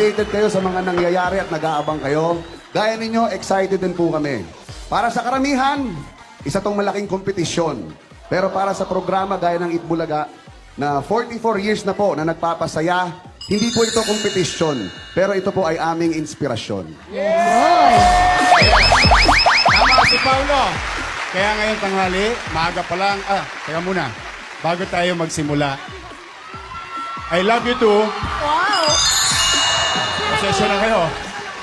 Excited kayo sa mga nangyayari at nag-aabang kayo. Gaya ninyo, excited din po kami. Para sa karamihan, isa tong malaking kompetisyon. Pero para sa programa gaya ng Itbulaga, na 44 years na po na nagpapasaya, hindi po ito kompetisyon, pero ito po ay aming inspirasyon. Tama si Paulo. Kaya ngayon tanghali, maaga pa lang. Ah, teka muna. Bago tayo magsimula. I love you too. Wow! Pasensya na kayo.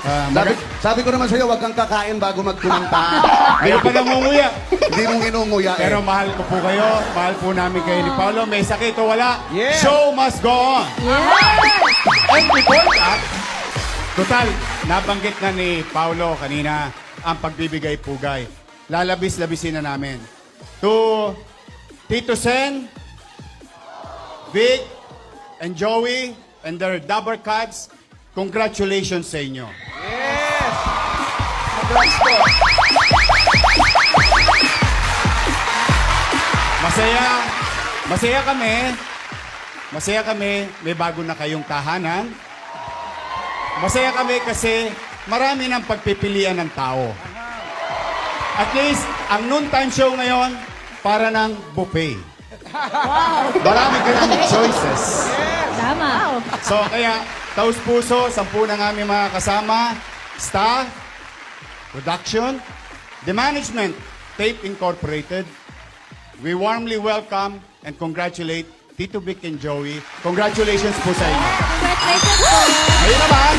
Ah, Sabi, sabi ko naman sa'yo, huwag kang kakain bago magkumanta. Ngayon pa nangunguya. hindi mong inunguya eh. Pero mahal ko po kayo. Mahal po namin kayo ni Paulo. May sakit o wala. Show must go on. And before that, total, nabanggit na ni Paulo kanina ang pagbibigay-pugay. Lalabis-labisin na namin. To Tito Sen, Vic, and Joey, and their Dabber Cats, congratulations sa inyo. Masaya, masaya kami. Masaya kami, may bago na kayong tahanan. Masaya kami kasi marami ng pagpipilian ng tao. At least, ang noontime show ngayon, para ng buffet. Marami ka ng choices. Tama. So, kaya, taus puso, sampu ng aming mga kasama, staff, production, the management, Tape Incorporated, we warmly welcome and congratulate Tito Vic and Joey. Congratulations po sa inyo. Congratulations po. Ngayon naman,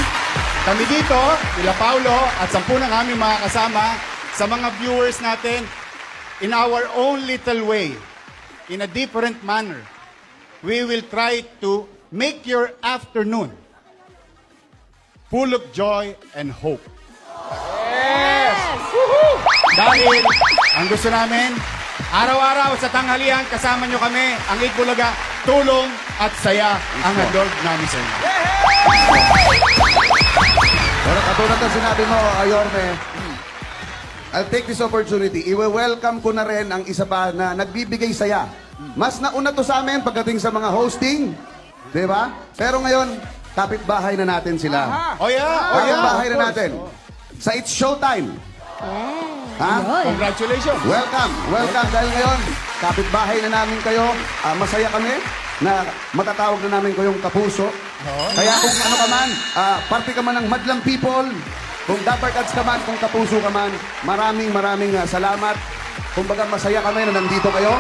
kami dito, nila Paulo at sampu ng aming mga kasama, sa mga viewers natin, in our own little way, in a different manner, we will try to make your afternoon full of joy and hope. Dahil ang gusto namin, araw-araw sa tanghalian, kasama nyo kami, ang Itbulaga, tulong at saya ang handog namin sa inyo. Pero katulad ng sinabi mo, Ayorme, I'll take this opportunity. Iwe-welcome ko na rin ang isa pa na nagbibigay saya. Mas nauna to sa amin pagdating sa mga hosting. Di ba? Pero ngayon, kapitbahay na natin sila. Oh yeah, oh yeah. Kapitbahay na natin. Sa It's Showtime. Ha? Congratulations. Welcome, welcome. Dahil ngayon, kapitbahay na namin kayo. Ah, masaya kami na matatawag na namin kayong kapuso. Kaya kung ano ka man, ah, parte ka man ng Madlang People, kung Dapper Cats ka man, kung kapuso ka man, maraming maraming ah, salamat. Kumbaga masaya kami na nandito kayo.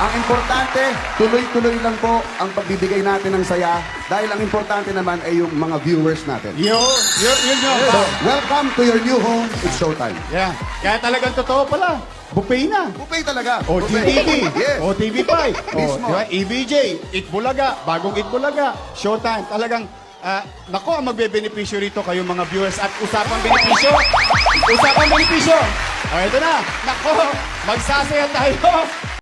Ang importante, tuloy-tuloy lang po ang pagbibigay natin ng saya dahil ang importante naman ay yung mga viewers natin. Yo, yun, yun yun. So, welcome to your new home. It's showtime. Yeah. Kaya talagang totoo pala. Buffet na. Buffet talaga. O. TTT. Yes. O TV5. O, Mismo. di ba? EBJ. Itbulaga. Bagong Itbulaga. Showtime. Talagang, ah, nako, ang magbe-benepisyo rito kayong mga viewers at usapang benepisyo. Usapang benepisyo. O, ito na. Nako, magsasaya tayo.